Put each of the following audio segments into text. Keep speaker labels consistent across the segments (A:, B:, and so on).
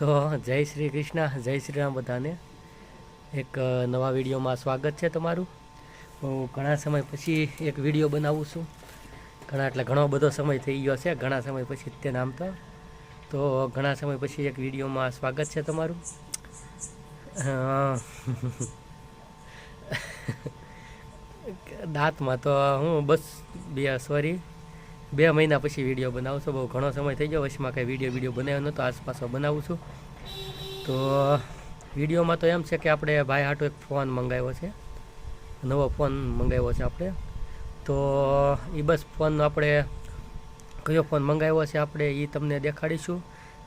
A: તો જય શ્રી કૃષ્ણ, જય શ્રી રામ બધાને. એક નવા વિડીયોમાં સ્વાગત છે તમારું. હું ઘણા સમય પછી એક વીડિયો બનાવું છું. ઘણા, એટલે ઘણો બધો સમય થઈ ગયો છે. ઘણા સમય પછી તે નામ તો. તો ઘણા સમય પછી એક વિડીયોમાં સ્વાગત છે તમારું. દાંતમાં તો હું બસ, બે, સોરી. બે મહિના પછી વીડિયો બનાવું બહુ ઘણો સમય થઈ ગયો, વચમાં કંઈ વીડિયો વીડિયો બનાવ્યો નહોતો આસપાસ બનાવું છું. તો વિડીયોમાં તો એમ છે કે આપણે ભાઈ હાટો એક ફોન મંગાવ્યો છે. નવો ફોન મંગાવ્યો છે આપણે. તો એ બસ ફોન આપણે કયો ફોન મંગાવ્યો છે આપણે એ તમને દેખાડીશું.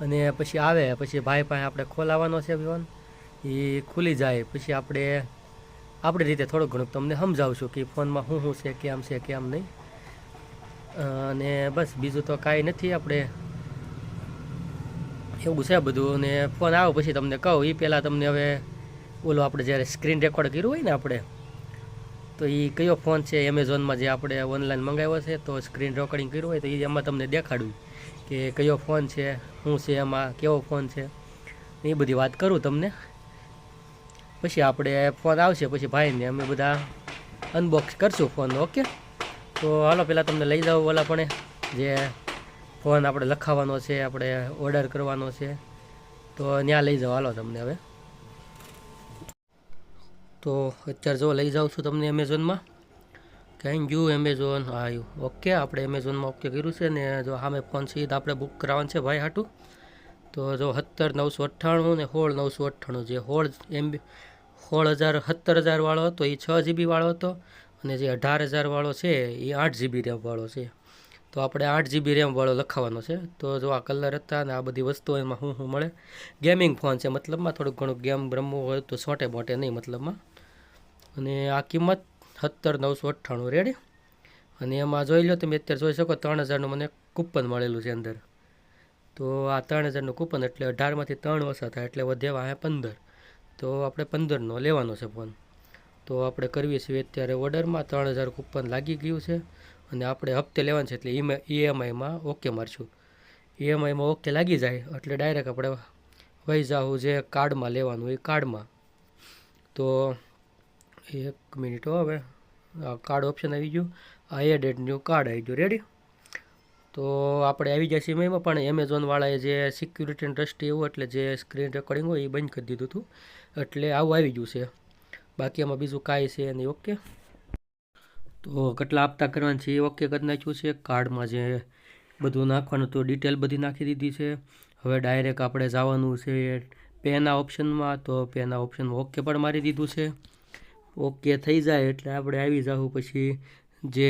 A: અને પછી આવે, પછી ભાઈ પાસે આપણે ખોલાવવાનો છે ફોન. એ ખુલી જાય, પછી આપણે, આપણી રીતે થોડુંક ઘણું તમને સમજાવશું કે ફોનમાં શું શું છે, કેમ છે, કેમ નહીં. અને બસ બીજું તો કાંઈ નથી આપણે. એવું છે બધું અને ફોન આવો પછી તમને કહું એ પહેલાં તમને હવે ઓલો આપણે જ્યારે સ્ક્રીન રેકોર્ડ કર્યું હોય ને આપણે, તો એ કયો ફોન છે? એમેઝોનમાં જે આપણે ઓનલાઈન મંગાવ્યો છે, તો સ્ક્રીન રેકોર્ડિંગ કર્યું હોય તો એ એમાં તમને દેખાડ્યું કે કયો ફોન છે, શું છે એમાં, કેવો ફોન છે. એ બધી વાત કરું તમને. પછી આપણે ફોન આવશે, પછી ભાઈને અમે બધા અનબોક્સ કરશું ફોન ઓકે તો હાલો પહેલાં તમને લઈ જાઓ ઓલા પણ. જે ફોન આપણે લખાવવાનો છે, આપણે ઓર્ડર કરવાનો છે. તો ત્યાં લઈ જાઓ હાલો તમને હવે. તો અત્યારે જો લઈ જાઉં છું તમને એમેઝોનમાં થેન્ક યુ એમેઝોન આવ્યું ઓકે આપણે એમેઝોનમાં ઓકે કર્યું છે ને જો સામે ફોન સીધ આપણે બુક કરાવવાનું છે ભાઈ હાટું. તો જો સત્તર નવસો અઠ્ઠાણું ને હોળ નવસો અઠ્ઠાણું. જે હોળ એમબી હોળ હજાર, સત્તર હજારવાળો હતો, એ છ જીબી વાળો હતો. અને જે અઢાર હજારવાળો છે, એ આઠ જીબી રેમવાળો છે. તો આપણે આઠ જીબી રેમવાળો લખાવવાનો છે. તો જો આ કલર હતા ને આ બધી વસ્તુઓ એમાં શું શું મળે. ગેમિંગ ફોન છે, મતલબમાં થોડુંક ઘણું ગેમ રમવું હોય તો છોટે મોટે નહીં મતલબમાં. અને આ કિંમત સત્તર નવસો અઠ્ઠાણું રેડી અને એમાં જોઈ લો તમે અત્યારે જોઈ શકો ત્રણ હજારનું મને કૂપન મળેલું છે અંદર. તો આ ત્રણ હજારનું કૂપન એટલે અઢારમાંથી ત્રણ ઓછા થાય એટલે વધેવા હે પંદર. તો આપણે પંદરનો લેવાનો છે ફોન તો આપણે કરવી છીએ અત્યારે ઓર્ડરમાં ત્રણ હજાર કૂપન લાગી ગયું છે અને આપણે હપ્તે લેવાનું છે એટલે ઈએમઆઈમાં ઓકે મારશું. ઈએમઆઈમાં ઓકે લાગી જાય એટલે ડાયરેક્ટ આપણે વહી જાવું જે કાર્ડમાં લેવાનું એ કાર્ડમાં. તો એક મિનિટ હવે. કાર્ડ ઓપ્શન આવી ગયું. આ ન્યૂ કાર્ડ આવી ગયું. રેડી તો આપણે આવી ગયા છીએ એમાં પણ એમેઝોનવાળાએ જે સિક્યુરિટી ટ્રસ્ટી એવું એટલે જે સ્ક્રીન રેકોર્ડિંગ હોય એ બંધ કરી દીધું હતું. એટલે આવું આવી ગયું છે. બાકી એમાં બીજું કાંઈ છે નહીં, ઓકે? તો કેટલા આપતા કરવાના છે એ ઓકે કરી નાખ્યું છે. કાર્ડમાં જે બધું નાખવાનું તો ડિટેલ બધી નાખી દીધી છે. હવે ડાયરેક્ટ આપણે જવાનું છે પેના ઓપ્શનમાં તો પેના ઓપ્શનમાં ઓકે પણ મારી દીધું છે. ઓકે થઈ જાય એટલે આપણે આવી જાવું પછી જે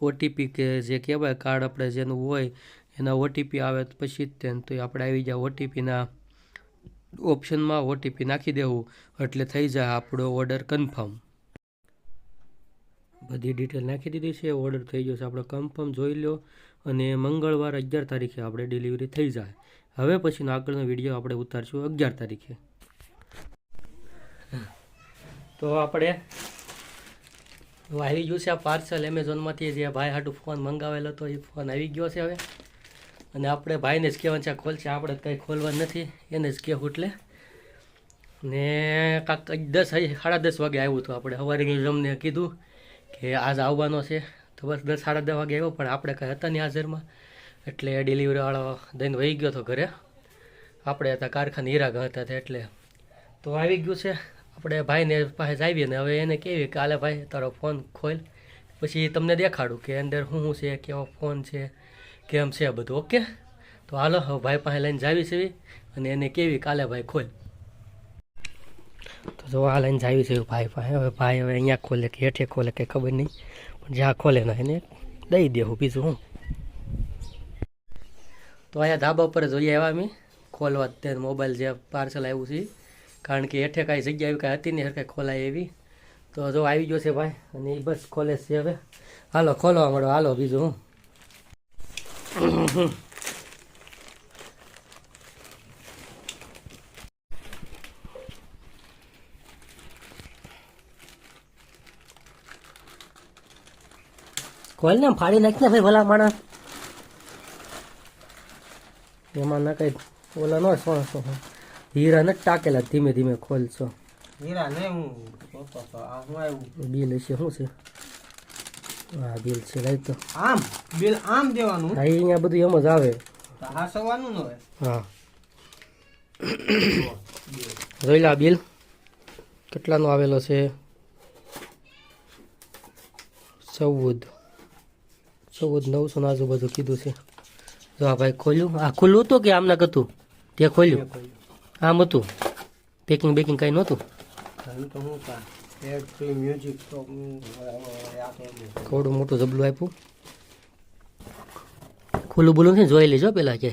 A: ઓટીપી કે જે કહેવાય કાર્ડ આપણે જેનું હોય એના ઓટીપી આવે પછી તેને તો આપણે આવી જાય ઓટીપીના ઓપ્શનમાં ઓટીપી નાખી દેવું, એટલે થઈ જાય આપણો ઓર્ડર કન્ફર્મ બધી ડિટેલ નાખી દીધી છે ઓર્ડર થઈ ગયો છે, આપણે કન્ફર્મ જોઈ લો અને મંગળવાર અગિયાર તારીખે આપણે ડિલિવરી થઈ જાય. હવે પછીનો આગળનો વીડિયો આપણે ઉતારશું અગિયાર તારીખે. તો આપણે આવી ગયું છે આ પાર્સલ એમેઝોનમાંથી જે ભાઈ હાટું ફોન મંગાવેલો હતો, એ ફોન આવી ગયો છે હવે. અને આપણે ભાઈને જ કહેવાનું છે ખોલશે આપણે કંઈ ખોલવા નથી. એને જ કહેવું એટલે. ને કાંક દસ સાડા દસ વાગે આવ્યું હતું આપણે. સવારે અમને કીધું કે આજ આવવાનો છે. તો બસ દસ, સાડા દસ વાગે આવ્યો, પણ આપણે કંઈ હતા નહીં હાજરમાં. એટલે ડિલિવરીવાળો દઈને વહી ગયો હતો ઘરે. આપણે હતા કારખાને હીરા હતા એટલે. તો આવી ગયું છે. આપણે ભાઈને પાસે આવીએ ને હવે એને કહેવી કે, આલે ભાઈ, તારો ફોન ખોલ. પછી તમને દેખાડું કે અંદર શું શું છે, કેવો ફોન છે. કેમ છે બધું? ઓકે? તો હાલો, હવે ભાઈ પાસે લઈને જાવી છે અને એને કેવી? કાલે ભાઈ ખોલ. તો જો આ લઈને જાવી છે ભાઈ પાસે. હવે ભાઈ હવે અહીંયા ખોલે કે હેઠે ખોલે કંઈ ખબર નહીં. પણ જ્યાં ખોલે ને એને દઈ દેવું બીજું હું. તો અહીંયા ધાબા ઉપર જોઈએ આવ્યા અમે. ખોલવા તે મોબાઈલ જે પાર્સલ આવ્યું છે. કારણ કે હેઠે કાંઈ જગ્યા એવી કાંઈ હતી નહીં હરખે ખોલાય એવી. તો જો આવી ગયો છે ભાઈ. અને એ બસ ખોલે છે હવે. હાલો ખોલવા મળો હાલો, બીજું હું. ખોલ ને ફાડી નાખ ને ભાઈ ભલા માણસ. એમાં ના કઈ ઓલા નો સોળસો હીરા ને ટાકેલા ધીમે ધીમે ખોલશો.
B: હીરા ને હું
A: બી હશે શું છે? હા બિલ છે લઈ તો.
B: આમ? બિલ આમ દેવાનું?
A: હા અહીંયા બધું એમ જ આવે.
B: હા સવાનું
A: હા. જોઈ લા બિલ. કેટલાનો આવેલો છે? ચૌદ. ચૌદ નવસો ના આજુબાજુ કીધું છે. જો આ ભાઈ ખોલ્યું. આ ખુલ્લું હતું કે આમના હતું તે ખોલ્યું? આમ હતું? પેકિંગ બેકિંગ કાંઈ નહોતું?
B: તો હું એડ મ્યુઝિક તો
A: થોડું મોટું જબલું આપ્યું. ખુલ્લું બોલું છે જોઈ લેજો પેલા કે.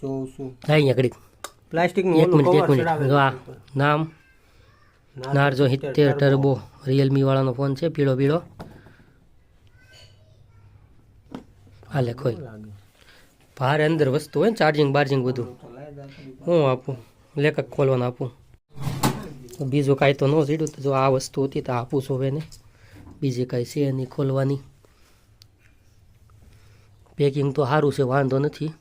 B: જોઉં છું.
A: અહીંયા ઘડીક.
B: પ્લાસ્ટિક
A: એક મિનિટ એક મિનિટ. આ નામ. નારજો સિત્તેર ટર્બો. રિયલમી વાળાનો ફોન છે પીળો પીળો. હાલે કોઈ ભારે અંદર વસ્તુ હોય ને ચાર્જિંગ બાર્જિંગ બધું. હું આપું. લેખક ખોલવાનું આપું. બીજું કાંઈ તો ન સીડું તો જો આ વસ્તુ હતી તો આપું છું હવે ને. બીજી કાંઈ છે નહીં ખોલવાની. પેકિંગ તો સારું છે વાંધો નથી.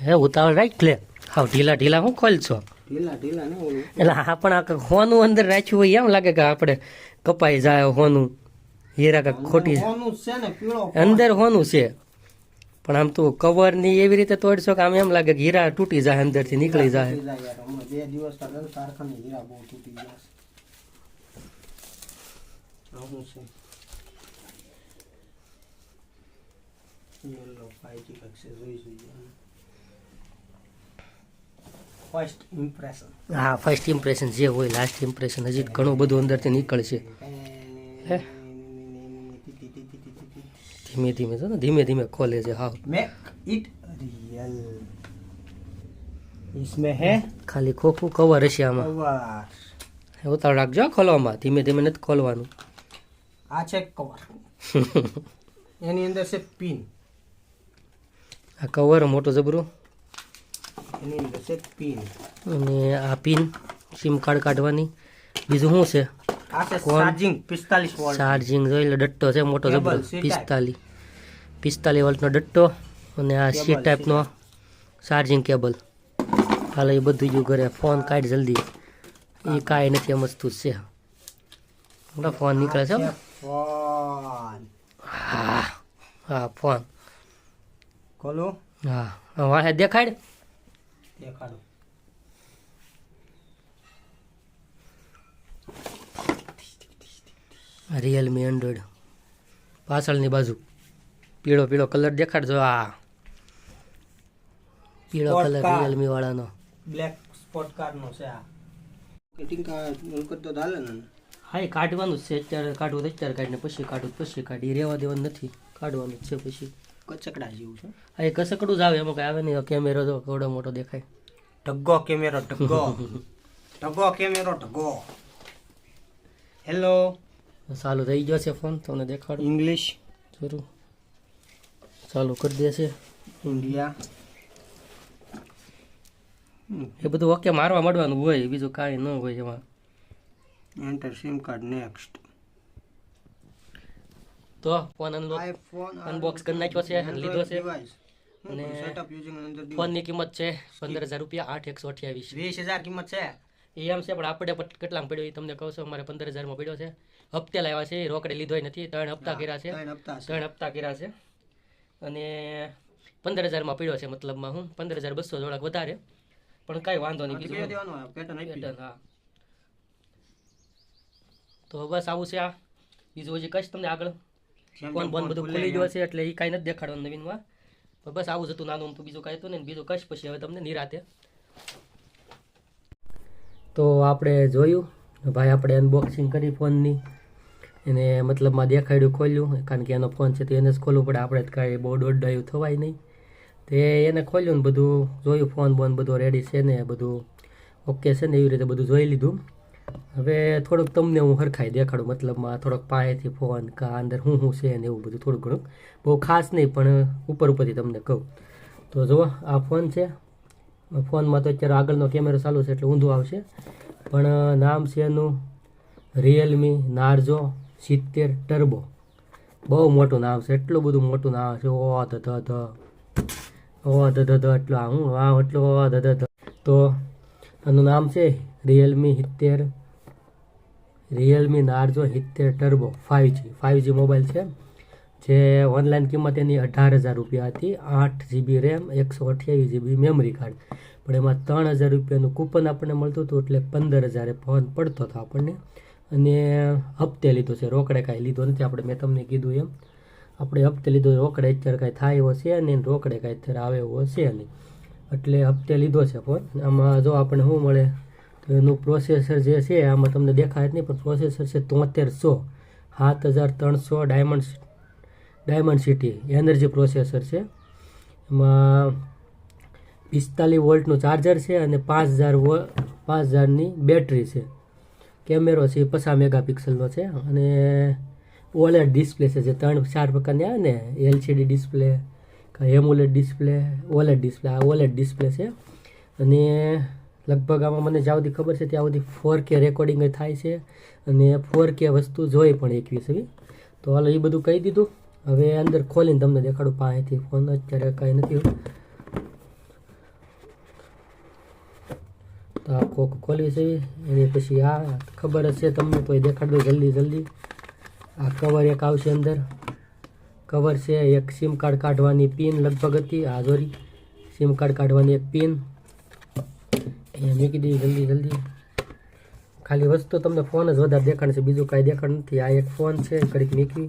A: હે ઉતાવળ રાખ લે. હા ઢીલા ઢીલા હું ખોલશો?
B: છો
A: એટલે આપણે આ હોનું અંદર રાખ્યું હોય એમ લાગે કે આપણે કપાઈ જાય હોનું. હીરા ખોટી અંદર હોનું છે. પણ આમ તો કવરની એવી રીતે તોડશો કે આમ એમ લાગે કે હીરા તૂટી જાય અંદરથી નીકળી જાય.
B: બે દિવસ હીરા બહુ તૂટી ગયા યલો જોઈ જોઈએ ફર્સ્ટ ઇમ્પ્રેશન
A: હા ફર્સ્ટ ઇમ્પ્રેશન જે હોય લાસ્ટ ઇમ્પ્રેશન હજી ઘણું બધું અંદરથી નીકળશે. હે? ધીમે ધીમે છે ને ધીમે ધીમે ખોલે છે હાવ
B: મેક ઇટ રિયલ इसमें है
A: ખાલી ખોખું કવર હશે આમાં
B: કવર
A: ઉતાર રાખજો હો ખોલવામાં ધીમે ધીમે નથી ખોલવાનું
B: આ છે કવર એની અંદર છે પિન
A: આ કવર મોટું જબરું
B: એની અંદર છે પિન
A: અને આ પિન સિમ કાર્ડ કાઢવાની બીજું શું છે
B: આ છે
A: કોણ?
B: ચાર્જિંગ પિસ્તાલીસ વોલ્ટ
A: ચાર્જિંગ જોઈ લો ડટ્ટો છે મોટો જબરો
B: C type.
A: પિસ્તાલીસ પિસ્તાલીસ વોલ્ટનો ડટ્ટો અને આ સી ટાઈપનો ચાર્જિંગ કેબલ હાલ એ બધું જ ઘરે ફોન કાઢ જલ્દી. એ કાંઈ નથી એમ વસ્તુ છે. મોટો ફોન નીકળે છે હા. હા ફોન
B: ખોલો?
A: હા દેખાડ.
B: દેખાડો.
A: રિયલમી એન્ડ્રોઈડ પાછળની બાજુ. પીળો પીળો કલર દેખાડજો આ. પીળો કલર રિયલમી વાળાનો.
B: બ્લેક સ્પોટ કારનો છે આ. કટિંગ કા નલકત તો ચાલે ને
A: હા એ કાઢવાનું છે. અત્યારે કાઢવું અત્યારે કાઢીને પછી કાઢવું પછી કાઢી. રહેવા દેવાનું નથી. કાઢવાનું છે પછી.
B: કચકડા જેવું છે?
A: હા એ કચકડું જ આવે. એમાં કાંઈ આવે નહીં. કેમેરો જો કેવડો મોટો દેખાય.
B: ઢગ્ગો કેમેરો ઢગ્ગો ઢગ્ગો કેમેરો ઢગ્ગો હેલો
A: ચાલુ થઈ ગયો છે ફોન તમને દેખાડ.
B: ઇંગ્લિશ
A: જરૂર. ચાલુ કરી દેશે.
B: ઇન્ડિયા
A: એ બધું ઓકે મારવા મળવાનું હોય બીજું કાંઈ ન હોય એમાં.
B: એન્ટર સિમ કાર્ડ નેક્સ્ટ
A: તો ફોન Unbox કરી નાખ્યો છે, લીધો છે. અને
B: સેટઅપ યુઝિંગ અંદર
A: ફોનની કિંમત છે પંદર હજાર રૂપિયા આઠ એકસો અઠ્યાવીસ.
B: 20000 કિંમત છે.
A: એ એમ છે પણ આપણે કેટલામાં પડ્યો એ તમને કહું છું અમારે પંદર હજારમાં પડ્યો છે. હપ્તે લાવ્યા છે રોકડે લીધો નથી ત્રણ હપ્તા કર્યા છે.
B: ત્રણ હપ્તા
A: કર્યા છે. અને પંદર હજારમાં પડ્યો છે મતલબમાં હું પંદર હજાર બસો જોડાક વધારે. પણ કાંઈ વાંધો નહીં
B: પેટર્ન
A: હા. તો બસ આવું છે આ. બીજું હજી કશ તમને આગળ. ફોન બોન બધું
B: ખુલી
A: ગયો છે એટલે એ કાંઈ નથી દેખાડવાનું નવીનમાં. બસ આવું જ હતું નાનું અમથું બીજું કાંઈ હતું ને બીજું કશ પછી હવે તમને નિરાતે. તો આપણે જોયું ભાઈ આપણે અનબોક્સિંગ કરી ફોનની. એને મતલબમાં દેખાડ્યું, ખોલ્યું, કારણ કે એનો ફોન છે તો એને જ ખોલવું પડે. આપણે જ કાંઈ બહુ દોડડાયું થવાય નહીં. તે એને ખોલ્યું ને બધું જોયું, ફોન બોન બધું રેડી છે ને બધું ઓકે છે ને એવી રીતે બધું જોઈ લીધું. હવે થોડુંક તમને હું હરખાઈ દેખાડું, મતલબમાં થોડોક પાયેથી ફોન કા અંદર શું શું છે ને એવું બધું થોડું ઘણું. બહુ ખાસ નહીં, પણ ઉપર ઉપરથી તમને કહું. તો જુઓ, આ ફોન છે. ફોનમાં તો અત્યારે આગળનો કેમેરો ચાલુ છે એટલે ઊંધું આવશે. પણ નામ છે એનું રિયલમી નાર્જો સિત્તેર ટર્બો. બહુ મોટું નામ છે, એટલું બધું મોટું નામ છે. ઓ, ધ ધ ધ. ઓ, ધ ધ ધ, એટલું હું, આ, એટલું, ઓ, ધ ધ ધ. તો એનું નામ છે રિયલમી સિત્તેર, રિયલમી નાર્જો સિત્તેર turbo five G five G mobile છે. જે ઓનલાઈન કિંમત એની અઢાર હજાર રૂપિયા હતી. આઠ જીબી રેમ એકસો અઠ્યાવીસ જીબી મેમરી કાર્ડ પણ એમાં ત્રણ હજાર રૂપિયાનું કૂપન આપણને મળતું હતું એટલે પંદર હજારે ફોન પડતો હતો આપણને. અને હપ્તે લીધો છે. રોકડે કાંઈ લીધો નથી. આપણે મેં તમને કીધું એમ. આપણે હપ્તે લીધો રોકડે અત્યારે કાંઈ થાય એવો છે નહીં રોકડે કાંઈ અત્યારે આવે એવો છે નહીં. એટલે હપ્તે લીધો છે ફોન આમાં જો આપણને શું મળે? તો એનું પ્રોસેસર જે છે, આમાં તમને દેખાય જ નહીં, પણ પ્રોસેસર છે તોતેરસો. સાત હજાર ત્રણસો diamond diamond city energy processor છે, એમાં પિસ્તાલીસ વોલ્ટનું ચાર્જર છે અને પાંચ હજાર વો, પાંચ હજારની બેટરી છે. કેમેરો છે પચાસ મેગાપિક્સલનો છે અને ઓલેડ ડિસ્પ્લે છે જે ત્રણ, ચાર પ્રકારની આવે ને LCD display AMOLED display OLED display આ ઓલેડ ડિસ્પ્લે છે. અને લગભગ આમાં મને જ્યાં સુધી ખબર છે ત્યાં સુધી ફોર કે રેકોર્ડિંગ થાય છે અને ફોર કે વસ્તુ જોઈ પણ એકવીસ તો હાલો એ બધું કહી દીધું. હવે અંદર ખોલીને તમને દેખાડું પાસેથી ફોન અત્યારે કાંઈ નથી તો આ કોક ખોલી છે, એની પછી આ ખબર છે તમને તો એ દેખાડ દો જલ્દી જલ્દી. આ કવર એક આવશે અંદર. કવર છે એક સિમ કાર્ડ કાઢવાની પિન લગભગ હતી, આ જોરી સિમ કાર્ડ કાઢવાની એક પિન. અહીંયા મૂકી દીધી જલ્દી જલ્દી. ખાલી વસ્તુ તમને ફોન જ વધારે દેખાડશે, બીજું કાંઈ દેખાડ નથી. આ એક ફોન છે, ઘડીક મૂકી.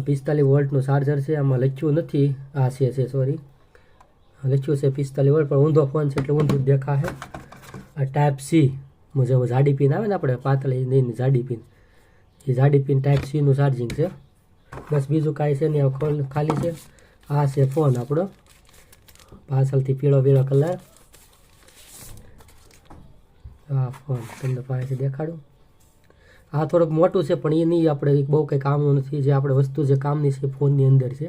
A: પિસ્તાલીસ વોલ્ટનું ચાર્જર છે, આમાં લખ્યું નથી. આ છે છે સોરી લખ્યું છે પિસ્તાલીસ વોલ્ટ, પણ ઊંધો ફોન છે એટલે ઊંધું દેખાશે. આ ટાઈપ સી મુજબ જાડી પિન આવે ને આપણે, પાતળી નહીં જાડી પિન એ જાડી પિન ટાઈપ સીનું ચાર્જિંગ છે. બસ બીજું કાંઈ છે નહીં, આ ખોલ, ખાલી છે. આ છે ફોન આપણો. પાછળથી પીળો પીળો કલર આ ફોન તમને પાસે દેખાડું. આ થોડુંક મોટું છે, પણ એ નહીં આપણે બહુ કંઈ કામનું નથી. જે આપણે વસ્તુ, જે કામની છે ફોનની અંદર છે.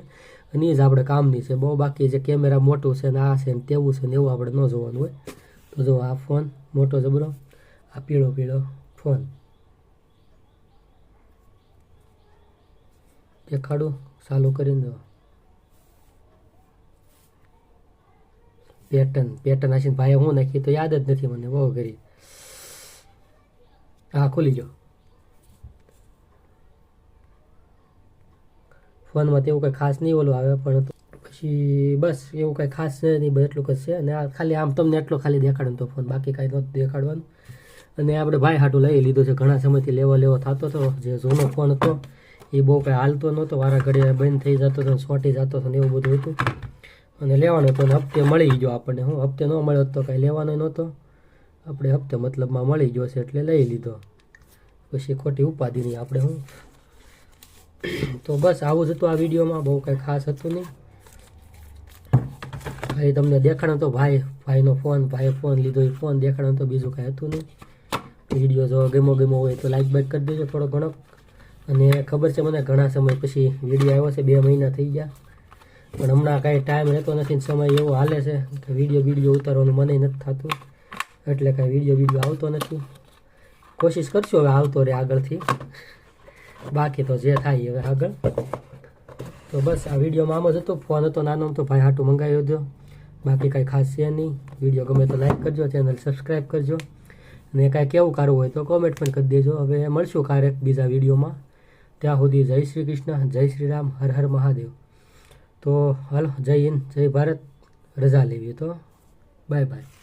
A: અને એ જ આપણે કામની છે. બહુ બાકી જે કેમેરા મોટું છે ને આ છે ને તેવું છે ને એવું આપણે ન જોવાનું હોય. તો જો આ ફોન, મોટો જબરો, આ પીળો પીળો ફોન. દેખાડું, ચાલુ કરીને દો. પેટર્ન પેટર્ન આશીને ભાઈ હું નાખી તો યાદ જ નથી મને, બહુ કરી. હા, ખુલી ગયો ફોનમાં તેવું કંઈ ખાસ નહીં ઓલું આવે, પણ પછી બસ એવું કંઈ ખાસ છે નહીં બસ એટલું જ છે. અને આ ખાલી આમ તમને એટલો ખાલી દેખાડવાનો તો ફોન બાકી કાંઈ નહોતું દેખાડવાનું. અને આપણે ભાઈ હાટું લઈ લીધો છે, ઘણા સમયથી લેવો લેવો થતો હતો જે જૂનો ફોન હતો, એ બહુ કંઈ હાલતો નહોતો, વારા ઘડીએ બંધ થઈ જતો હતો સોટી જતો હતો ને એવું બધું હતું. અને લેવાનો હતો ને હપ્તે મળી ગયો આપણને, હું, હપ્તે ન મળ્યો તો કાંઈ લેવાનો નહોતો. આપણે હપ્તે મતલબમાં મળી ગયો છે એટલે લઈ લીધો. પછી ખોટી ઉપાધિ નહીં આપણે, હું. તો બસ આવું જ હતું આ વિડીયોમાં, બહુ કંઈ ખાસ હતું નહીં. ભાઈ તમને દેખાડો તો ભાઈ, ભાઈનો ફોન ભાઈ ફોન લીધો એ ફોન, દેખાડો તો બીજું કાંઈ હતું નહીં. વીડિયો જો ગમો ગમો હોય તો લાઈક બાઈક કરી દેજો થોડો ઘણો. અને ખબર છે મને ઘણા સમય પછી વીડિયો આવ્યો છે, બે મહિના થઈ ગયા. પણ હમણાં કાંઈ ટાઈમ રહેતો નથી સમય એવો હાલે છે કે વીડિયો વીડિયો ઉતારવાનું મને નથી થતું. એટલે કાંઈ વીડિયો વીડિયો આવતો નથી. કોશિશ કરશું હવે આવતો રહે આગળથી. બાકી તો જે થાય હવે આગળ. તો બસ, આ વિડીયોમાં આમ જ હતો. ફોન હતો નાનો તો ભાઈ હાટું મંગાવી દો બાકી કાંઈ ખાસ છે નહીં. વીડિયો ગમે તો લાઈક કરજો ચેનલ સબસ્ક્રાઈબ કરજો. અને કાંઈ કેવું કરવું હોય તો કોમેન્ટ પણ કરી દેજો. હવે મળશું ક્યારેક બીજા વિડીયોમાં. ત્યાં સુધી જય શ્રી કૃષ્ણ, જય શ્રી રામ, હર હર મહાદેવ. તો હાલો, જય હિન્દ, જય ભારત. રજા લેવી તો. Bye bye.